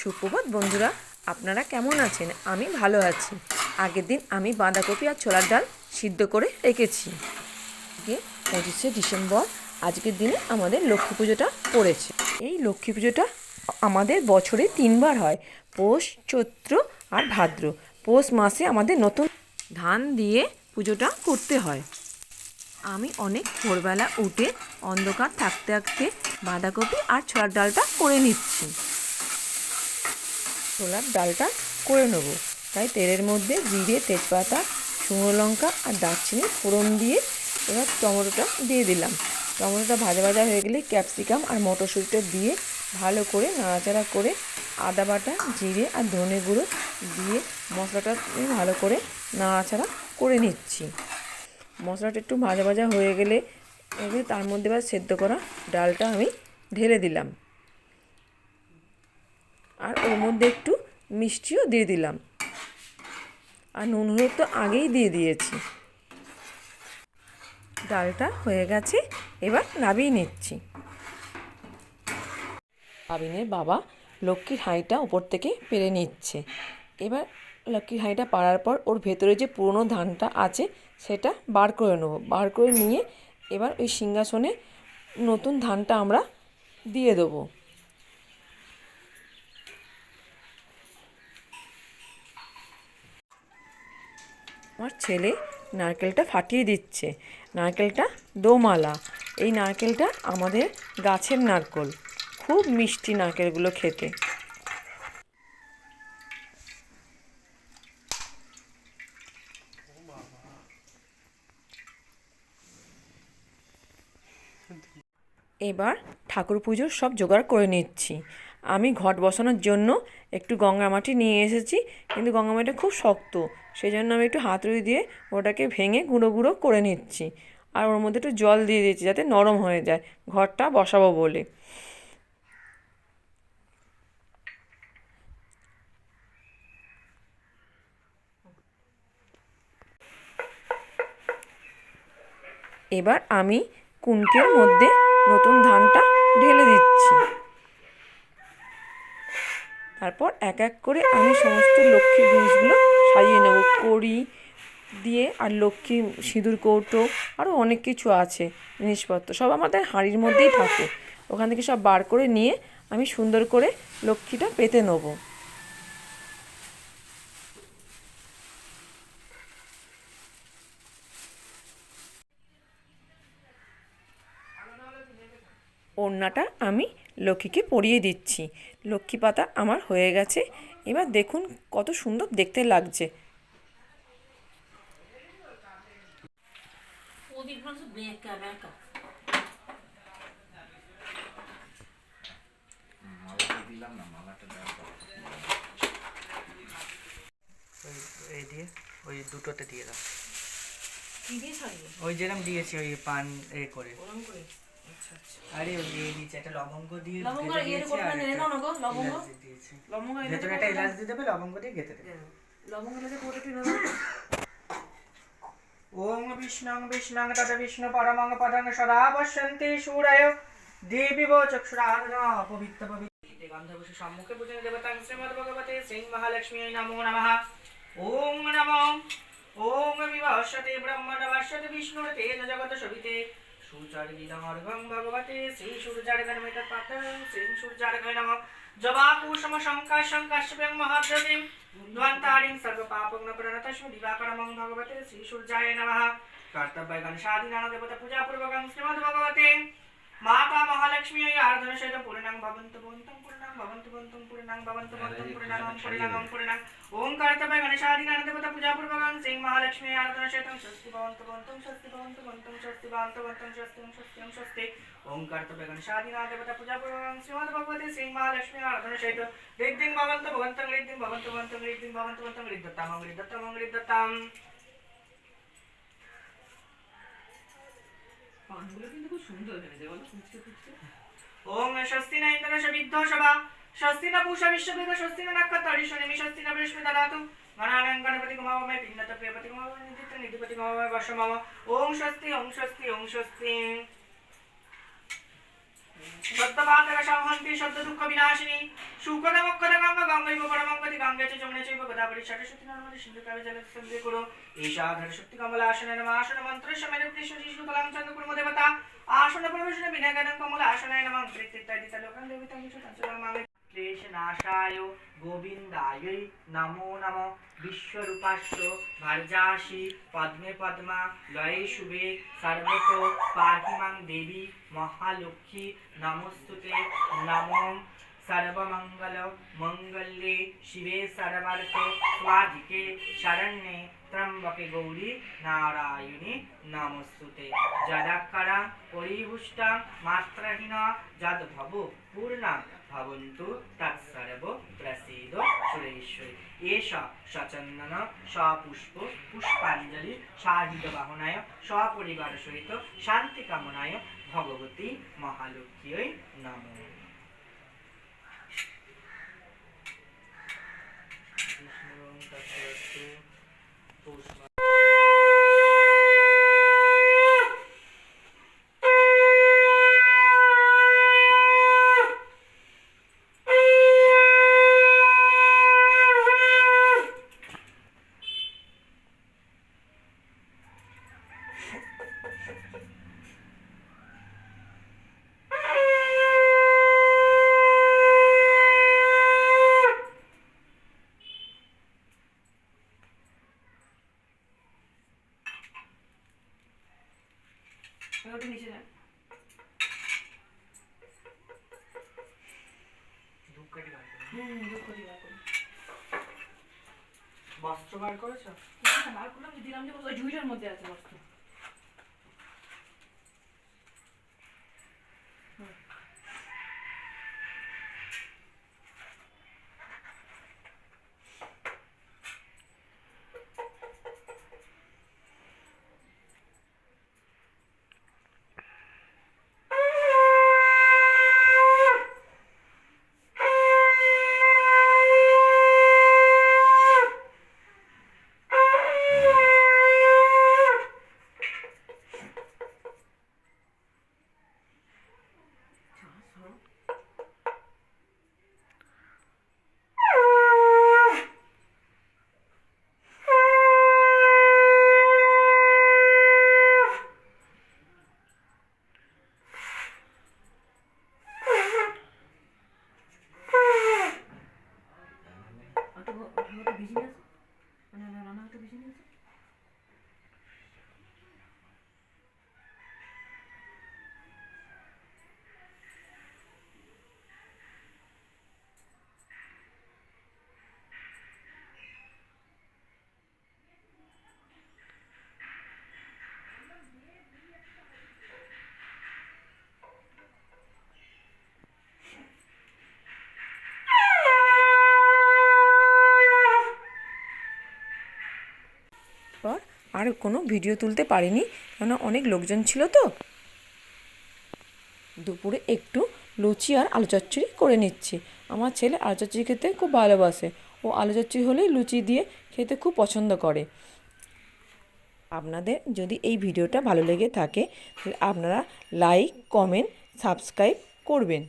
সুপ্রভাত, বন্ধুরা। আপনারা কেমন আছেন? আমি ভালো আছি। আগের দিন আমি বাঁধাকপি আর ছোলার ডাল সিদ্ধ করে রেখেছি। পঁচিশে ডিসেম্বর। আজকের দিনে আমাদের লক্ষ্মী পুজোটা পড়েছে। এই লক্ষ্মী পুজোটা আমাদের বছরে তিনবার হয়। পৌষ, চৈত্র আর ভাদ্র। পৌষ মাসে আমাদের নতুন ধান দিয়ে পুজোটা করতে হয়। আমি অনেক ভোরবেলা উঠে অন্ধকার থাকতে থাকতে বাঁধাকপি আর ছোলার ডালটা করে নিচ্ছি। ছোলার ডালটা করে নেব। তাই তেলের মধ্যে জিরে, তেজপাতা, শুকনো লঙ্কা আর দারচিনি ফোড়ন দিয়ে এবার টমেটোটা দিয়ে দিলাম। টমেটোটা ভাজা ভাজা হয়ে গেলে ক্যাপসিকাম আর মটরশুঁটিটা দিয়ে ভালো করে নাড়াচাড়া করে আদা বাটা, জিরে আর ধনে গুঁড়ো দিয়ে মশলাটা ভালো করে নাড়াচাড়া করে নিচ্ছি। মশলাটা একটু ভাজা ভাজা হয়ে গেলে এবার তার মধ্যে এবার সেদ্ধ করা ডালটা আমি ঢেলে দিলাম। আর ওর মধ্যে একটু মিষ্টিও দিয়ে দিলাম। আর নুন হলুদ তো আগেই দিয়ে দিয়েছি। ডালটা হয়ে গেছে, এবার নাবিয়ে নিচ্ছি। আবিনের বাবা লক্ষ্মীর হাঁড়িটা উপর থেকে পেরে নিচ্ছে। এবার লক্ষ্মীর হাঁড়িটা পাড়ার পর ওর ভেতরে যে পুরনো ধানটা আছে, সেটা বার করে নেব। বার করে নিয়ে এবার ওই সিংহাসনে নতুন ধানটা আমরা দিয়ে দেবো। আমার ছেলে নারকেলটা ফাটিয়ে দিচ্ছে। নারকেলটা দোমালা। এই নারকেলটা আমাদের গাছের নারকেল। খুব মিষ্টি নারকেলগুলো খেতে। এবার ঠাকুর পুজোর সব জোগাড় করে নিচ্ছি। আমি ঘট বসানোর জন্য একটু গঙ্গা মাটি নিয়ে এসেছি, কিন্তু গঙ্গা মাটিটা খুব শক্ত। সেই জন্য আমি একটু হাতুড়ি দিয়ে ওটাকে ভেঙে গুঁড়ো গুঁড়ো করে নিচ্ছি। আর ওর মধ্যে একটু জল দিয়ে দিয়েছি যাতে নরম হয়ে যায়, ঘরটা বসাবো বলে। এবার আমি কুনকের মধ্যে নতুন ধানটা ঢেলে দিচ্ছি। তারপর এক এক করে আমি সমস্ত লক্ষ্মীর জিনিসগুলো সাজিয়ে নেব। কড়ি দিয়ে আর লক্ষ্মী সিঁদুর, কৌটো আরও অনেক কিছু আছে, জিনিসপত্র। সব আমাদের হাঁড়ির মধ্যেই থাকে। ওখান থেকে সব বার করে নিয়ে আমি সুন্দর করে লক্ষ্মীটা পেতে নেব। ওড়নাটা আমি লক্ষ্মীকে পরিয়ে দিচ্ছি। লক্ষ্মী পাতা আমার হয়ে গেছে। এবার দেখুন কত সুন্দর দেখতে লাগছে। ওই এই দিয়ে ওই দুটোতে দিয়ে দাও। কি দিয়ে সারিয়ে ওই যেরকম দিয়েছি ওই পান এ করে। করে। আরে ওই দিয়ে দিয়েছি একটা লবঙ্গ দিয়ে লবঙ্গ ইয়ের দিয়েছি নিয়ে নাও না গো, লবঙ্গ। এলাচ দিয়ে দিয়েছি। ভেতরে একটা এলাচ দিয়ে দেবে লবঙ্গ দিয়ে গেঁথে দেবে। লবঙ্গ লেগে করে একটু ওং বিষ্ণং বিষ্ণং তদ বিষ্ণু পরমং পদং সদা পশ্যন্তি সূরয়। দেবীব চক্ষুরাধন পবিত্র পবিত্র। গন্ধবসু সম্মুখে পূজনে দেবতাং শ্রীমদ ভগবতে শ্রী মহালক্ষ্মী নমো নমঃ। ওং নমঃ। ওং বিভাষতে ব্রহ্মণ ভাষ্যতে বিষ্ণুর তেজ জগত শোভিতে সূর্যার্গিদমর্ঘং ভগবতে শ্রী সূর্যার্গনমিত পাতং শ্রী সূর্যার্ঘ নমঃ জবাকুসম শঙ্কা শঙ্কাশ্যং মহাদ্রতিম ধ্বন্তারিং সর্বপাপং ন প্রণতস্ম দিবাকরমং ভগবতে শ্রী সূর্যায় নমঃ। কর্তব্য গণসাধীনান দেবতা পূজা পূর্বকং শ্রীমদ্ ভগবতে। মাতা মহালক্ষ্মী আরাধনা সহিত পূর্ণাং ভবন্তু বন্তং পূর্ণাং ভবন্তু বন্তং পূর্ণাং ভবন্তু বন্তং পূর্ণাং পূর্ণাং পূর্ণাং। ওম কর্তব্য গণসাধীনান দেবতা পূজা পূর্বকং শ্রী মহালক্ষ্মী আরাধনা সহিত স্বস্তি ভবন্তু বন্তং স্বস্তি ভবন্তু বন্তং স্বস্তি ভবন্তু বন্তং স্বস্তি স্বস্তি স্বস্তি ওম কর্তব্য গণসাধীনান দেবতা পূজা পূর্বকং শ্রীমদ্ ভগবতে শ্রী মহালক্ষ্মী আরাধনা সহিত ঋদ্ধিং ভবন্তু ভবন্তং ঋদ্ধিং ভবন্তু বন্তং ঋদ্ধিং ভবন্তু বন্তং ঋদ্ধতাম ঋদ্ধতাম পানগুলো কিন্তু খুব সুন্দর হয়েছে স্বস্তি না সভা স্বস্তি না পূষা বিশ্ববেদ স্বস্তি না নক্ষত্রি শনিমি না বৃহস্পতি দাতু গণানাং গণপতি কুমাবমে, পিণ্ডত প্রিয়পতি কুমাবমে নিদিত্য নিধিপতি কুমাবমে বর্ষমাম ওম স্বস্তি ওম স্বস্তি স্বস্তি। সত্যবাদর সংহন্তি সত্য দুঃখ বিনাশিনী সুখদ মক্ষদ গঙ্গা গঙ্গৈব পরমঙ্গতি গঙ্গে চ যমুনে চৈব গোদাবরী সরস্বতী নর্মদে সিন্ধু কাবে জলে সঙ্গে করো। ঈশা ধর শক্তি কমলা আসনে নম। আসন মন্ত্র সমের কৃষ্ণ শিশু কলাম চন্দ্র কুর্ম দেবতা। আসন প্রবেশন বিনাগানং কমলা আসনায় নমঃ। কৃত্তিত্তাদি লোকান দেবতা কিছু তঞ্চলং মামে। নাশায় গোবিন্দায় নমো নম। বিশ্বরূপাস্য ভার্যাসি পদ্মে পদ্মা লয়ে শুভে সর্বত পাহিমাং দেবী মহালক্ষ্মী নমস্তুতে নমো। সর্বমঙ্গল মঙ্গলে শিবে সর্বার্থ স্বাধিকে শরণ্যে ত্রম্বকে গৌরী নারায়ণী নমস্তুতে। যদাক্ষরা পরিহুষ্টা মাত্রহীন যদ ভব পূর্ণা ভবন্তু তৎসর্ব প্রসীদ সুরেশ্বরী এষ সচন্দন সপুষ্প পুষ্পাঞ্জলি সাহিত বাহনায় সপরিবার সহিত শান্তি কামনায় ভগবতী মহালক্ষ্মী নমঃ বিষ্ণুরং ওটা নিচে করো। হুম বার বস্ত্র বার করেছ? না বার করলাম যে দিলাম যে ওই ঝুড়িটার মধ্যে আছে বস্তু ওটা ওটা ওটা ভিজে নিয়েছে মানে রান্না ওটা ভিজে নিয়েছে পর আর কোনো ভিডিও তুলতে পারিনি কেন অনেক লোকজন ছিল তো। দুপুরে একটু লুচি আর আলু চচ্চড়ি করে নিচ্ছি। আমার ছেলে আলু চচ্চড়ি খেতে খুব ভালোবাসে। ও আলু চচ্চড়ি হলেই লুচি দিয়ে খেতে খুব পছন্দ করে। আপনাদের যদি এই ভিডিওটা ভালো লেগে থাকে, তাহলে আপনারা লাইক, কমেন্ট, সাবস্ক্রাইব করবেন।